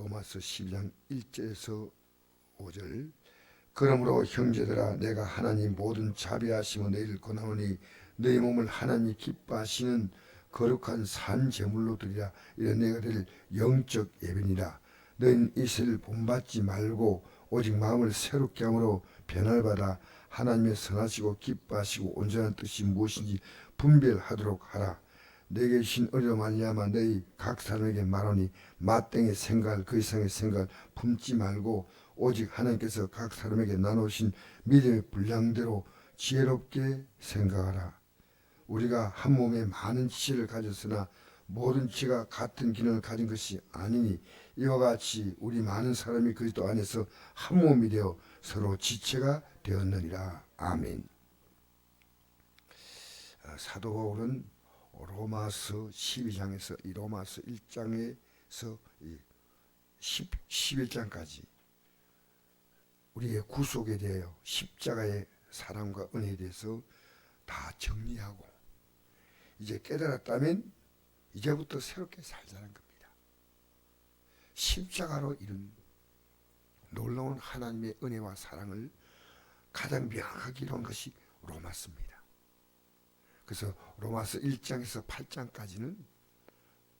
로마서 12장 1절에서 5절. 그러므로 형제들아 내가 하나님 모든 자비하심을 너희를 권하노니 너희 몸을 하나님이 기뻐하시는 거룩한 산 제물로 드리라. 이런 내가 될 영적 예배니라. 너희는 이세를 본받지 말고 오직 마음을 새롭게 함으로 변화를 받아 하나님의 선하시고 기뻐하시고 온전한 뜻이 무엇인지 분별하도록 하라 내게 신 어려 말미암아 너희 각 사람에게 말하니 마땅의 생각 그 이상의 생각 품지 말고 오직 하나님께서 각 사람에게 나누신 믿음의 분량대로 지혜롭게 생각하라. 우리가 한 몸에 많은 지혜를 가졌으나 모든 지가 같은 기능을 가진 것이 아니니 이와 같이 우리 많은 사람이 그리스도 안에서 한 몸이 되어 서로 지체가 되었느니라. 아멘. 아, 사도 바울은 로마서 12장에서 이 로마서 1장에서 이 10, 11장까지 우리의 구속에 대하여 십자가의 사랑과 은혜에 대해서 다 정리하고 이제 깨달았다면 이제부터 새롭게 살자는 겁니다. 십자가로 이룬 놀라운 하나님의 은혜와 사랑을 가장 명확하게 이룬 것이 로마서입니다. 그래서 로마서 1장에서 8장까지는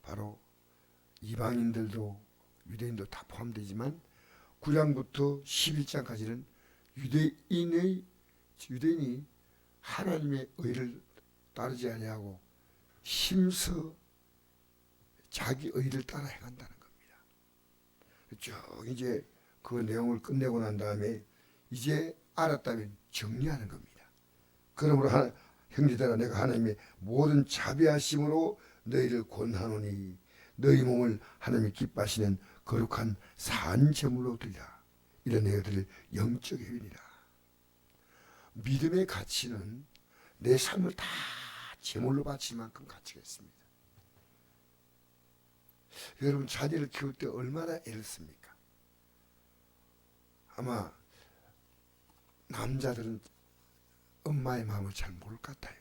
바로 이방인들도 유대인도 다 포함되지만 9장부터 11장까지는 유대인의 유대인이 하나님의 의를 따르지 아니하고 힘써 자기 의를 따라 행한다는 겁니다. 쭉 이제 그 내용을 끝내고 난 다음에 이제 알았다면 정리하는 겁니다. 그러므로 하나, 형제들아 내가 하나님의 모든 자비하심으로 너희를 권하노니 너희 몸을 하나님이 기뻐하시는 거룩한 산 제물로 드리라. 이런 너희들 영적 예배니라. 믿음의 가치는 내 삶을 다 제물로 바칠 만큼 가치가 있습니다. 여러분 자녀를 키울 때 얼마나 애를 씁니까? 아마 남자들은 엄마의 마음을 잘 모를 것 같아요.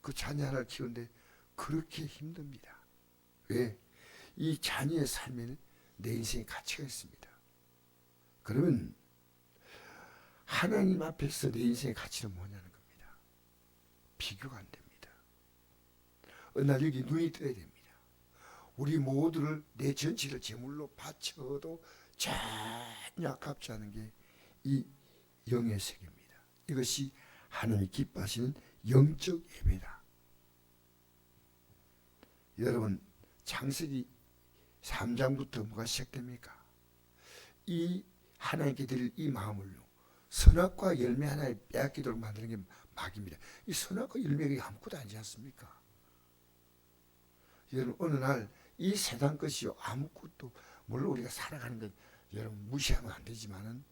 그 자녀 하나를 키우는데 그렇게 힘듭니다. 왜? 이 자녀의 삶에는 내 인생의 가치가 있습니다. 그러면 하나님 앞에서 내 인생의 가치는 뭐냐는 겁니다. 비교가 안 됩니다. 어느 날 여기 눈이 떠야 됩니다. 우리 모두를 내 전체를 제물로 바쳐도 전혀 아깝지 않은 게 이 영의 세계입니다. 이것이 하나님이 기뻐하시는 영적 예배다. 여러분 창세기 3장부터 뭐가 시작됩니까? 이 하나님께 드릴 이 마음을요. 선악과 열매 하나에 빼앗기도록 만드는 게 막입니다. 이 선악과 열매가 아무것도 아니지 않습니까? 여러분 어느 날 이 세상 것이요 아무것도 물론 우리가 살아가는 건 여러분 무시하면 안 되지만은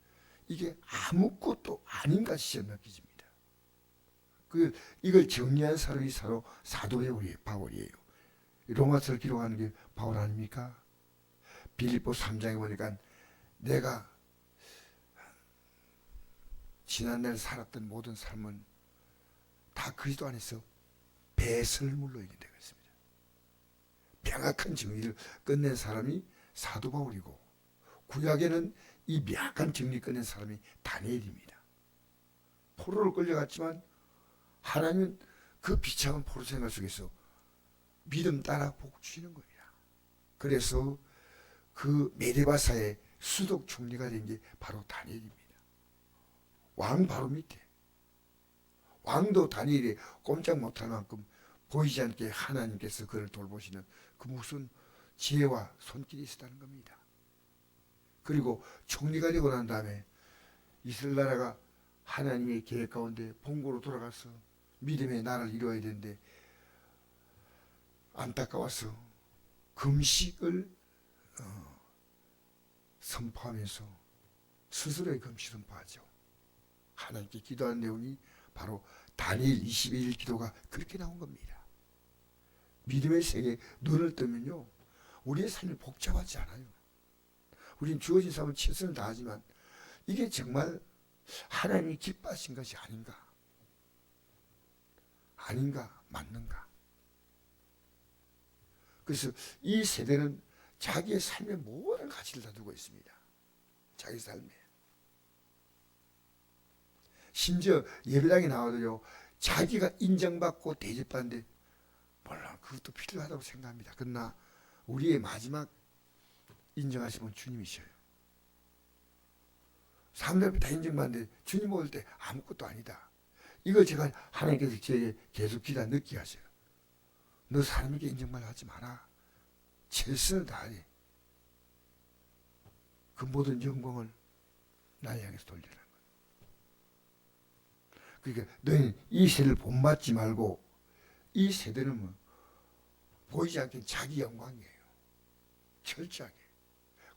이게 아무것도 아닌 것이 느껴집니다. 그 이걸 정리한 사람이 바로 사도의 우리 바울이에요. 로마서를 기록하는 게 바울 아닙니까? 빌립보 3장에 보니까 내가 지난날 살았던 모든 삶은 다 그리스도 안에서 배설물로 이긴다 그랬습니다. 명확한 정리를 끝낸 사람이 사도 바울이고 구약에는 이 명확한 정리 끝낸 사람이 다니엘입니다. 포로를 끌려갔지만 하나님은 그 비참한 포로 생활 속에서 믿음 따라 복 주시는 겁니다. 그래서 그 메데바사의 수독 총리가 된 게 바로 다니엘입니다. 왕 바로 밑에. 왕도 다니엘이 꼼짝 못할 만큼 보이지 않게 하나님께서 그를 돌보시는 그 무슨 지혜와 손길이 있었다는 겁니다. 그리고 총리가 되고 난 다음에 이스라엘 나라가 하나님의 계획 가운데 본고로 돌아가서 믿음의 나라를 이루어야 되는데 안타까워서 금식을 어, 선포하면서 스스로의 금식 선포하죠. 하나님께 기도한 내용이 바로 다니엘 21일 기도가 그렇게 나온 겁니다. 믿음의 세계에 눈을 뜨면요. 우리의 삶이 복잡하지 않아요. 우린 주어진 삶을 최선을 다하지만 이게 정말 하나님이 기뻐하신 것이 아닌가? 아닌가? 맞는가? 그래서 이 세대는 자기의 삶에 모든 가치를 다 두고 있습니다. 자기 삶에. 심지어 예배당에 나와도요, 자기가 인정받고 대접받는데, 물론 그것도 필요하다고 생각합니다. 그러나 우리의 마지막 인정하신 분 주님이셔요. 사람들 다 인정받는데 주님 올 때 아무것도 아니다. 이걸 제가 하나님께서 저에게 계속 기다 느끼게 하세요. 너 사람에게 인정만 하지 마라. 최선을 다해. 그 모든 영광을 나를 향해서 돌리라는 거예요. 그러니까 너희는 이 세대를 본받지 말고 이 세대는 뭐 보이지 않게 자기 영광이에요. 철저하게.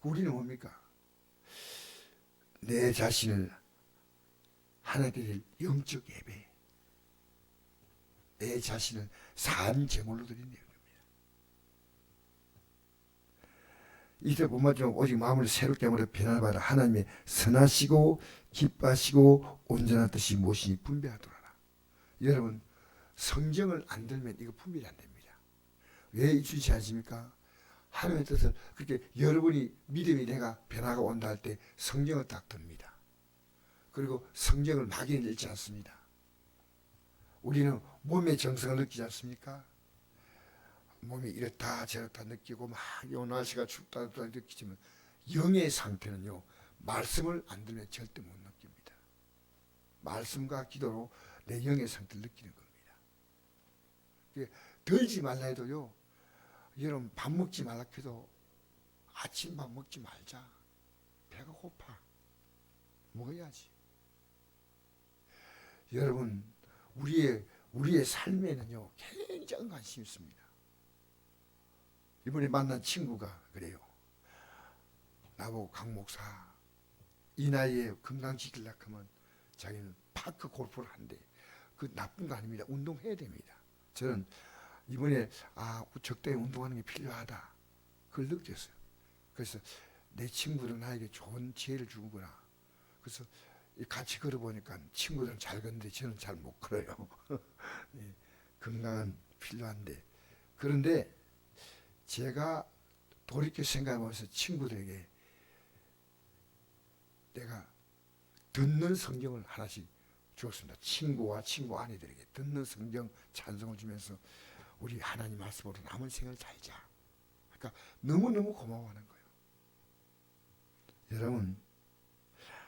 우리는 뭡니까? 내 자신을 하나님께 드릴 영적 예배. 내 자신을 산 제물로 드리는 겁니다. 이때 보면 좀 오직 마음을 새롭게 함으로 변화를 받아 하나님의 선하시고 기뻐하시고 온전한 뜻이 무엇이니 분별하더라. 여러분 성경을 안 들면 이거 분별이 안 됩니다. 왜 않습니까? 하나님의 뜻을 그렇게 여러분이 믿음이 내가 변화가 온다 할 때 성경을 딱 듭니다. 그리고 성경을 막연히 읽지 않습니다. 우리는 몸의 정성을 느끼지 않습니까? 몸이 이렇다 저렇다 느끼고 막요 날씨가 춥다 춥다 느끼지만 영의 상태는요 말씀을 안 들으면 절대 못 느낍니다. 말씀과 기도로 내 영의 상태를 느끼는 겁니다. 들지 말라 해도요 여러분 밥 먹지 말라 해도 아침 밥 먹지 말자. 배가 고파. 먹어야지. 여러분 우리의 우리의 삶에는요 굉장히 관심이 있습니다. 이번에 만난 친구가 그래요. 나보고 강 목사 이 나이에 건강 지키려고 하면 자기는 파크 골프를 한대. 그 나쁜 거 아닙니다. 운동해야 됩니다. 저는 이번에 아 적당히 운동하는 게 필요하다. 그걸 느꼈어요. 그래서 내 친구들은 나에게 좋은 지혜를 주구나. 그래서 이 같이 걸어보니까 친구들은 잘 걷는데 저는 잘 못 걸어요. 예, 건강은 필요한데 그런데 제가 돌이켜 생각하면서 친구들에게 내가 듣는 성경을 하나씩 주었습니다. 친구와 친구 아내들에게 듣는 성경 찬송을 주면서 우리 하나님 말씀으로 남은 생을 살자. 그러니까 너무너무 고마워하는 거예요. 여러분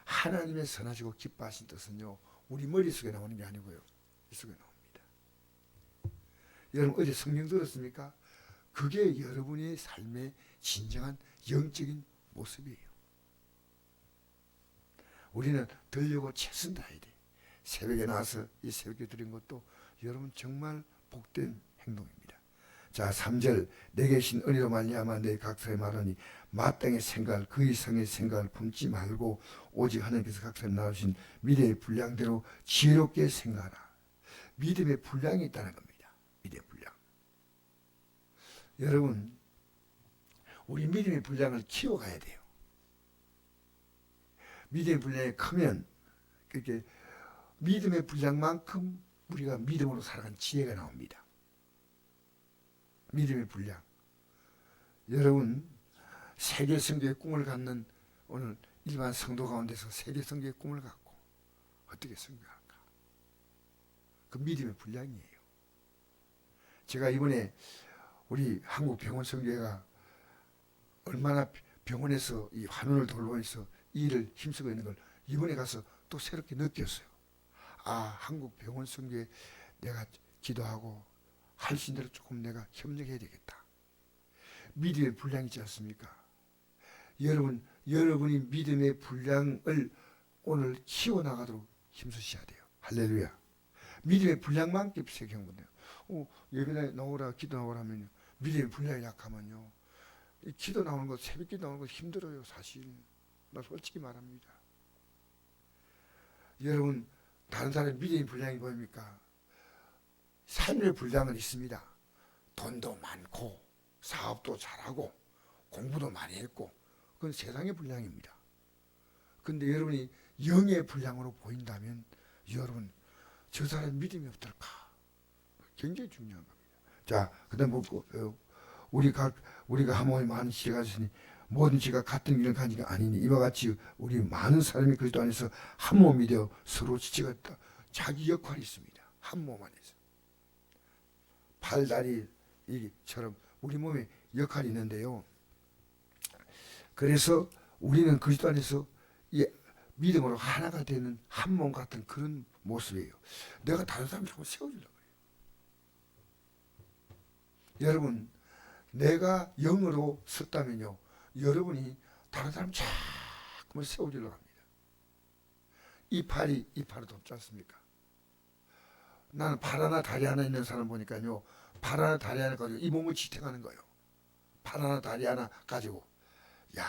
하나님의 선하시고 기뻐하신 뜻은요. 우리 머릿속에 나오는 게 아니고요. 이 속에 나옵니다. 여러분 어제 성경 들었습니까? 그게 여러분의 삶의 진정한 영적인 모습이에요. 우리는 들려고 최선 다해야 돼. 새벽에 나와서 이 새벽에 드린 것도 여러분 정말 복된 행동입니다. 자, 3절 내게 신 은혜로 말미암아 내 각서에 말하니 마땅의 생각을 그 이상의 생각을 품지 말고 오직 하나님께서 각서에 나오신 미래의 분량대로 지혜롭게 생각하라. 믿음의 분량이 있다는 겁니다. 믿음의 분량. 여러분 우리 믿음의 분량을 키워가야 돼요. 믿음의 분량이 크면 그렇게 믿음의 분량만큼 우리가 믿음으로 살아간 지혜가 나옵니다. 믿음의 분량. 여러분 세계 성교의 꿈을 갖는 오늘 일반 성도 가운데서 세계 성교의 꿈을 갖고 어떻게 성교할까? 그 믿음의 분량이에요. 제가 이번에 우리 한국 병원 성교회가 얼마나 병원에서 이 환원을 돌보면서 이 일을 힘쓰고 있는 걸 이번에 가서 또 새롭게 느꼈어요. 아, 한국 병원 성교회 내가 기도하고 할 수 있는 대로 조금 내가 협력해야 되겠다. 믿음의 분량이지 않습니까? 여러분, 여러분이 믿음의 분량을 오늘 키워나가도록 힘쓰셔야 돼요. 할렐루야. 믿음의 분량만큼 세경분들. 어, 예배당에 나오라, 기도 나오라 하면요. 믿음의 분량이 약하면요. 이 기도 나오는 거, 새벽 기도 나오는 거 힘들어요, 사실. 나 솔직히 말합니다. 여러분, 다른 사람의 믿음의 분량이 뭐입니까? 삶의 분량은 있습니다. 돈도 많고, 사업도 잘하고, 공부도 많이 했고, 그건 세상의 분량입니다. 근데 여러분이 영의 분량으로 보인다면, 여러분, 저 사람 믿음이 어떨까? 굉장히 중요한 겁니다. 자, 그 다음 뭐, 우리가 우리가 한 몸에 많은 지혜가 있으니 모든 지가 같은 길을 게 아니니 이와 같이 우리 많은 사람이 그리스도 안에서 한 몸이 되어 서로 지체가 있다. 자기 역할이 있습니다. 한 몸 안에서 팔 다리 이처럼 우리 몸에 역할이 있는데요. 그래서 우리는 그리스도 안에서 이 믿음으로 하나가 되는 한 몸 같은 그런 모습이에요. 내가 다른 사람 자꾸 세워주려고 그래요. 여러분, 내가 영으로 섰다면요. 여러분이 다른 사람 자꾸만 세워주려고 합니다. 이 팔이 이 팔을 돕지 않습니까? 나는 팔 하나 다리 하나 있는 사람 보니까요. 팔 하나 다리 하나 가지고 이 몸을 지탱하는 거예요. 팔 하나 다리 하나 가지고 야,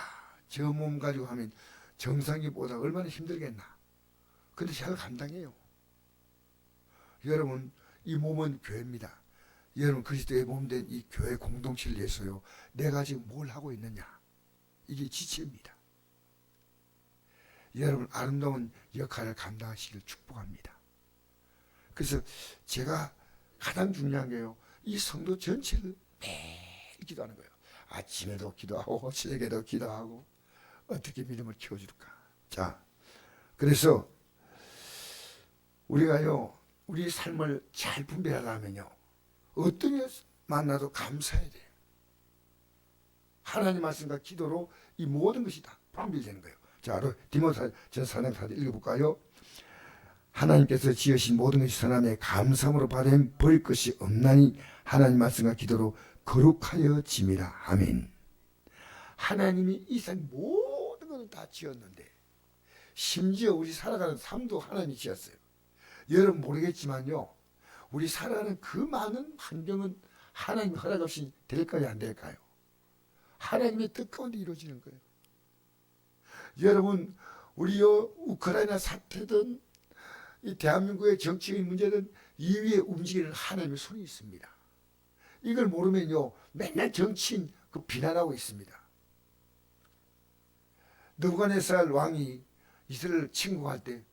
저 몸 가지고 하면 정상이보다 얼마나 힘들겠나. 근데 제가 감당해요. 여러분, 이 몸은 교회입니다. 여러분, 그리스도의 몸된 이 교회 공동체를 위해서요. 내가 지금 뭘 하고 있느냐. 이게 지체입니다. 여러분, 아름다운 역할을 감당하시길 축복합니다. 그래서 제가 가장 중요한 게요. 이 성도 전체를 매일 기도하는 거예요. 아침에도 기도하고, 저녁에도 기도하고, 어떻게 믿음을 키워줄까. 자, 그래서 우리가요, 우리 삶을 잘 분별하려면요, 어떤 일 만나도 감사해야 돼요. 하나님 말씀과 기도로 이 모든 것이 다 분별되는 거예요. 자, 디모서 전 사랑사를 읽어볼까요? 하나님께서 지으신 모든 것이 선함에 감사함으로 받은 볼 것이 없나니 하나님 말씀과 기도로 거룩하여 짐이라. 아멘. 하나님이 이 세상 모든 것을 다 지었는데 심지어 우리 살아가는 삶도 하나님이 지었어요. 여러분 모르겠지만요. 우리 살아가는 그 많은 환경은 하나님 허락 없이 될까요? 안 될까요? 하나님의 뜻 가운데 이루어지는 거예요. 여러분 우리 요 우크라이나 사태든 이 대한민국의 정치적인 문제든 이 위에 움직이는 하나님의 손이 있습니다. 이걸 모르면요 맨날 정치인 그 비난하고 있습니다. 느부갓네살 왕이 이스라엘 침공할 때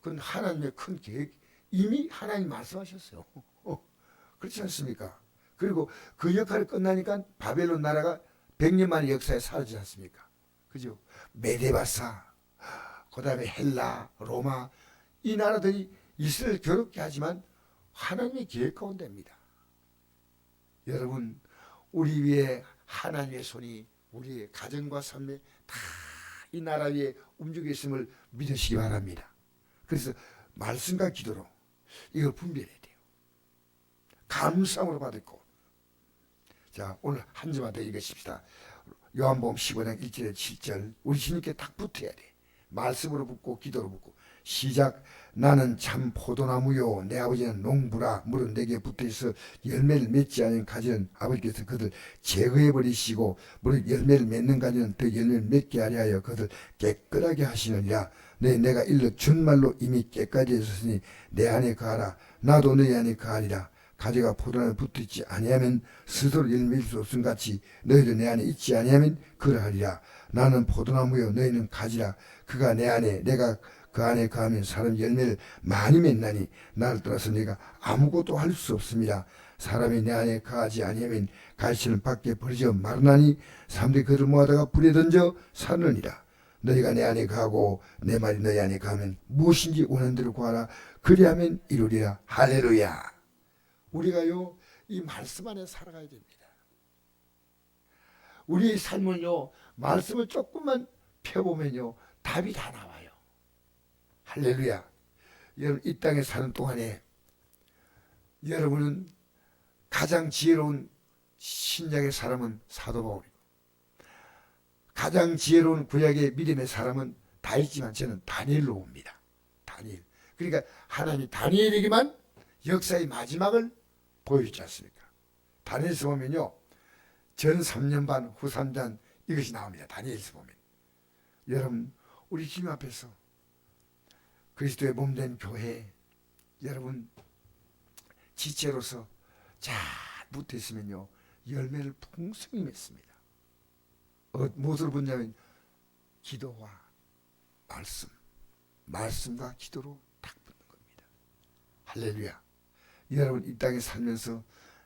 그건 하나님의 큰 계획 이미 하나님 말씀하셨어요. 그렇지 않습니까? 그리고 그 역할이 끝나니까 바벨론 나라가 100년 만의 역사에 사라지지 않습니까? 그죠? 메데바사, 그 다음에 헬라, 로마, 이 나라들이 이스라엘 괴롭게 하지만 하나님의 계획 가운데입니다. 여러분, 우리 위에 하나님의 손이 우리의 가정과 삶에 다 이 나라 위에 움직여 있음을 믿으시기 바랍니다. 그래서 말씀과 기도로 이걸 분별해야 돼요. 감사함으로 받을고. 자, 오늘 한 주만 더 읽으십시다. 요한복음 15장 1절에 7절. 우리 주님께 딱 붙어야 돼. 말씀으로 붙고 기도로 붙고. 시작. 나는 참 포도나무요. 내 아버지는 농부라. 물은 내게 붙어 있어 열매를 맺지 않은 가지는 아버지께서 그들 제거해 버리시고 물은 열매를 맺는 가지는 더 열매를 맺게 하려 하여 그들 깨끗하게 하시느니라. 내 내가 일러 준 말로 이미 깨끗해졌으니 내 안에 거하라. 나도 너희 안에 거하리라. 가지가 포도나무에 붙어있지 아니하면 스스로 열매일 수 없음 같이 너희도 내 안에 있지 아니하면 그러하리라. 나는 포도나무요 너희는 가지라. 그가 내 안에 내가 그 안에 거하면 사람 열매를 많이 맺나니 나를 떠나서 내가 아무것도 할 수 없습니다. 사람이 내 안에 거하지 아니하면 가시는 밖에 버리져 마르나니 사람들이 그를 모아다가 불에 던져 사느니라. 너희가 내 안에 가고 내 말이 너희 안에 가면 무엇인지 원하는 대로 구하라. 그리하면 이루리라. 할렐루야. 우리가요 이 말씀 안에 살아가야 됩니다. 우리의 삶을요 말씀을 조금만 펴보면요 답이 다 나와요. 할렐루야. 여러분 이 땅에 사는 동안에 여러분은 가장 지혜로운 신약의 사람은 사도 바울이고 가장 지혜로운 구약의 믿음의 사람은 다 있지만 저는 다니엘로 봅니다. 다니엘. 그러니까 하나님이 다니엘에게만 역사의 마지막을 보여주지 않습니까? 다니엘서 보면요. 전 3년 반, 후 3년 이것이 나옵니다. 다니엘서 보면. 여러분, 우리 주님 앞에서 그리스도의 몸된 교회 여러분 지체로서 잘 붙어 있으면요. 열매를 풍성히 맺습니다. 어, 무엇으로 붙냐면 기도와 말씀, 말씀과 기도로 딱 붙는 겁니다. 할렐루야. 여러분 이 땅에 살면서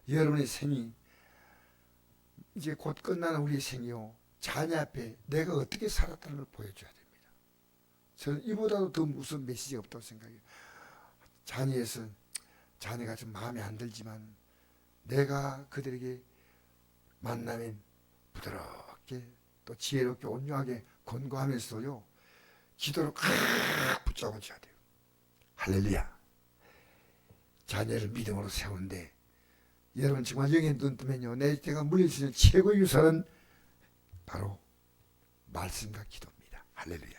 여러분의 생이 이제 곧 끝나는 우리의 생이요. 자녀 앞에 내가 어떻게 살았다는 걸 보여줘야 됩니다. 저는 이보다도 더 무슨 메시지가 없다고 생각해요. 자녀에서 자녀가 좀 마음에 안 들지만 내가 그들에게 만나면 부드럽게 또 지혜롭게 온유하게 권고하면서요. 기도로 칵 붙잡아 줘야 돼요. 할렐루야. 자녀를 믿음으로 세운데 여러분 정말 영에 눈 뜨면요. 내 제가 물릴 수 있는 최고의 유산은 바로 말씀과 기도입니다. 할렐루야.